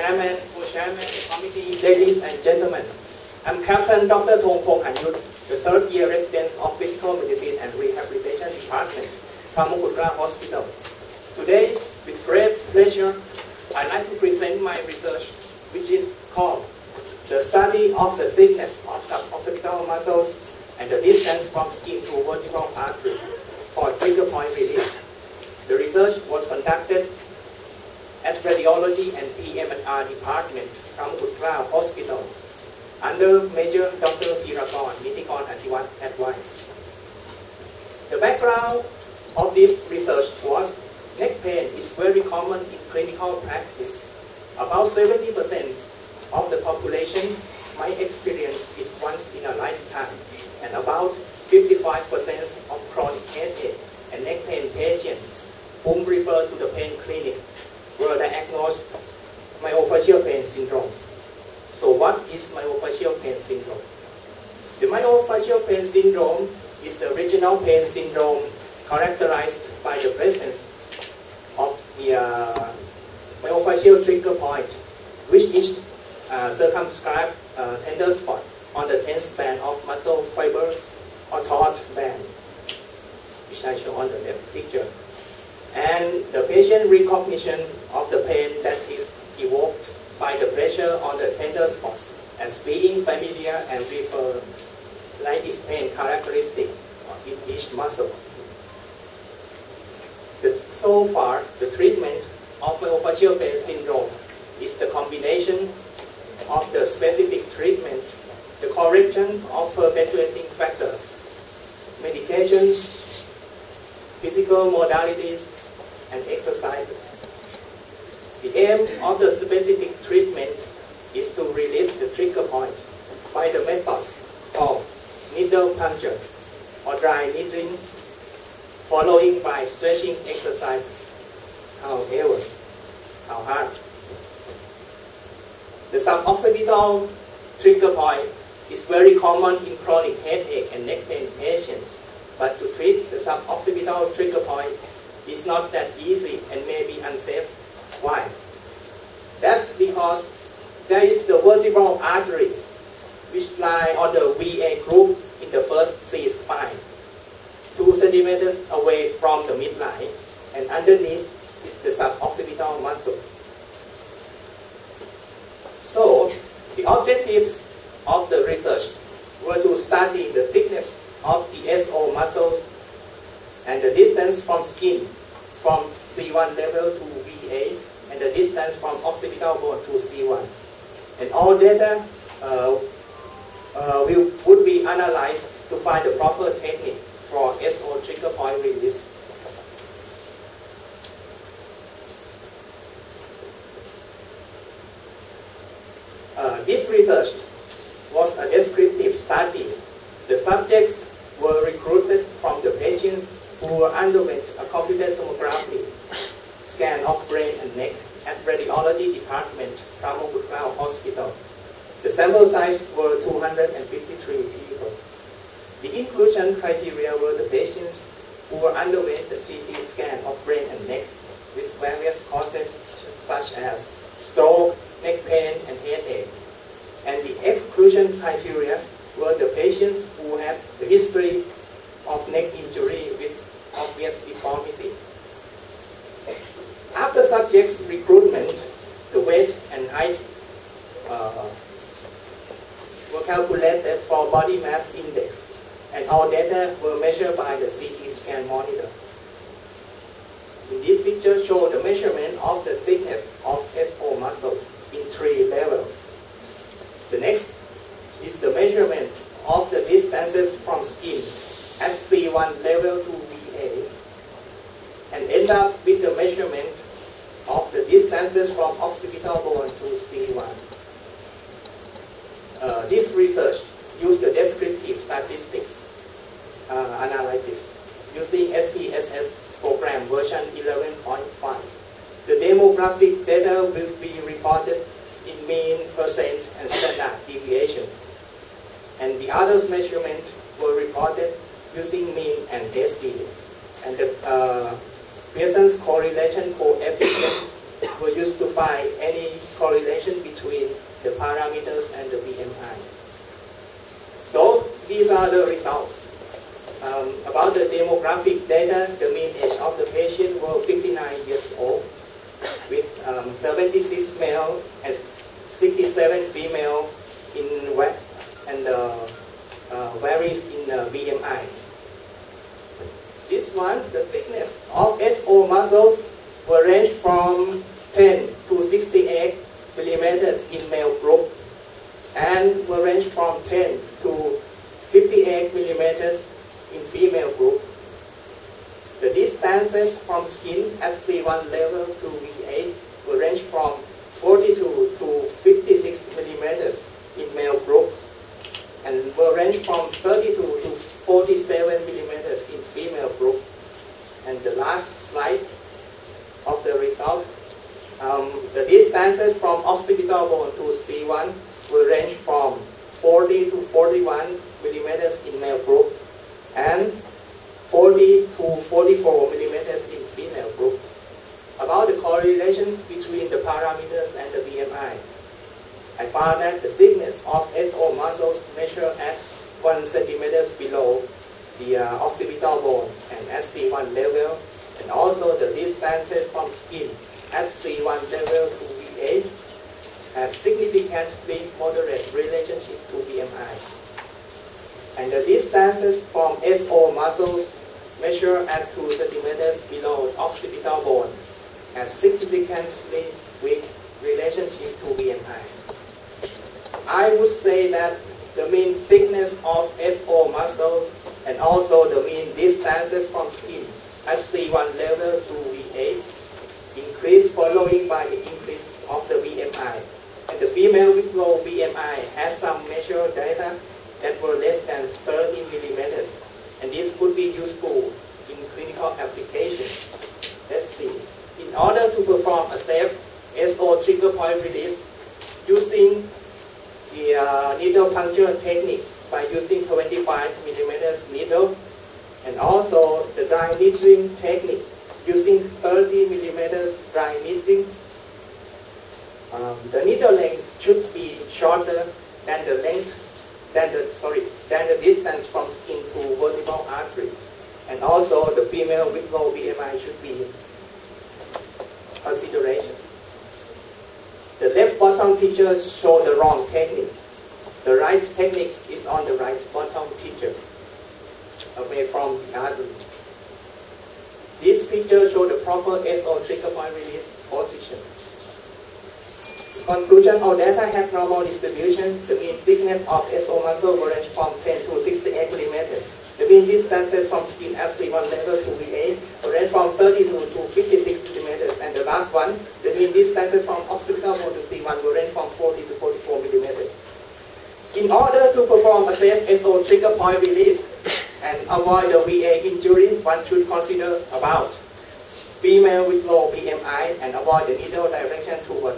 Chairman, Co-Chairman, Committee, ladies and gentlemen. I'm Captain Dr. Thong Pong Hanyut, the third year resident of Physical Medicine and Rehabilitation Department, Brahmaputra Hospital. Today, with great pleasure, I'd like to present my research, which is called The Study of the Thickness of Suboccipital Muscles and the Distance from Skin to Vertebral Artery for Trigger Point Release. The research was conducted at Radiology and PM&R Department, Brahmaputra Hospital, under Major Dr. Iragon Nitikon Atiwat advice. The background of this research was neck pain is very common in clinical practice. About 70% of the population might experience it once in a lifetime, and about 55% of chronic headache and neck pain patients whom refer to the pain clinic were diagnosed myofascial pain syndrome. So what is myofascial pain syndrome? The myofascial pain syndrome is the regional pain syndrome characterized by the presence of the uh, myofascial trigger point, which is uh, circumscribed uh, tender spot on the tense band of muscle fibers or taut band, which I show on the left picture and the patient recognition of the pain that is evoked by the pressure on the tender spots as being familiar and refer like this pain characteristic in each muscle. The, so far, the treatment of myofascial pain syndrome is the combination of the specific treatment, the correction of perpetuating factors, medications, physical modalities, and exercises. The aim of the specific treatment is to release the trigger point by the methods of needle puncture or dry needling, following by stretching exercises. However, how hard? The suboccipital trigger point is very common in chronic headache and neck pain patients, but to treat the suboccipital trigger point is not that easy and may be unsafe. Why? That's because there is the vertebral artery which lie on the VA groove in the first C spine, two centimeters away from the midline and underneath the suboccipital muscles. So, the objectives of the research were to study the thickness of the SO muscles and the distance from skin from C1 level to VA and the distance from occipital bone to C1. And all data uh, uh, will, would be analyzed to find the proper technique for SO trigger point release. Uh, this research was a descriptive study. The subjects recruited from the patients who underwent a computed tomography scan of brain and neck at radiology department, Brahmaputra Hospital. The sample size were 253 people. The inclusion criteria were the patients who underwent the CT scan of brain and neck with various causes such as stroke, neck pain, and headache. And the exclusion criteria were the patients who had the history of neck injury with obvious deformity. After subjects' recruitment, the weight and height uh, were calculated for body mass index, and all data were measured by the CT scan monitor. In this picture show the measurement of the thickness of SO muscles in three levels. The next is the measurement of the distances from skin at C1 level to VA and end up with the measurement of the distances from occipital bone to C1. Uh, this research used the descriptive statistics uh, analysis using SPSS program version 11.5. The demographic data will be reported in mean, percent, and standard deviation. And the others measurement were reported using mean and test And the uh, Pearson's correlation coefficient were used to find any correlation between the parameters and the BMI. So these are the results. Um, about the demographic data, the mean age of the patient was 59 years old, with um, 76 male and 67 female in wet and uh, uh, varies in uh, BMI. This the thickness of SO muscles will range from 10 to 68 millimeters in male group and will range from 10 to 58 millimeters in female group. The distances from skin at C1 level to V8 will range from 42 to 56 millimeters in male group and will range from 32 to 47 millimeters in. And the last slide of the result, um, the distances from occipital bone to C1 will range from 40 to 41 millimeters in male group and 40 to 44 millimeters in female group. About the correlations between the parameters and the BMI, I found that the thickness of SO muscles measured at 1 centimeters below the uh, occipital bone and at C1 level, and also the distances from skin at C1 level to V8 have significantly moderate relationship to BMI and the distances from SO muscles measured at 2 centimeters below occipital bone has significantly weak relationship to BMI. I would say that the mean thickness of SO muscles and also the mean distances from skin at C1 level to V8 increase following by the increase of the BMI. And the female with low BMI has some measured data that were less than 30 millimeters, and this could be useful in clinical application. Let's see. In order to perform a safe SO trigger point release using the uh, needle puncture technique by using 25 millimeters needle and also the dry needling technique using 30 millimeters dry needling. Um, the needle length should be shorter than the length than the sorry than the distance from skin to vertebral artery, and also the female with low BMI should be consideration. The left bottom picture show the wrong technique. The right technique is on the right bottom picture, away from the artery. This picture shows the proper SO trigger point release position. Conclusion of data have normal distribution. The mean thickness of SO muscle will range from 10 to 68 millimeters. The mean distances from skin SP1 level to VA will range from 30 to, to 56 millimeters. And the last one, the mean distances from occipital bone to C1 will range from 40 to 44 millimeters. In order to perform a safe SO trigger point release and avoid the VA injury, one should consider about female with low BMI and avoid the needle direction toward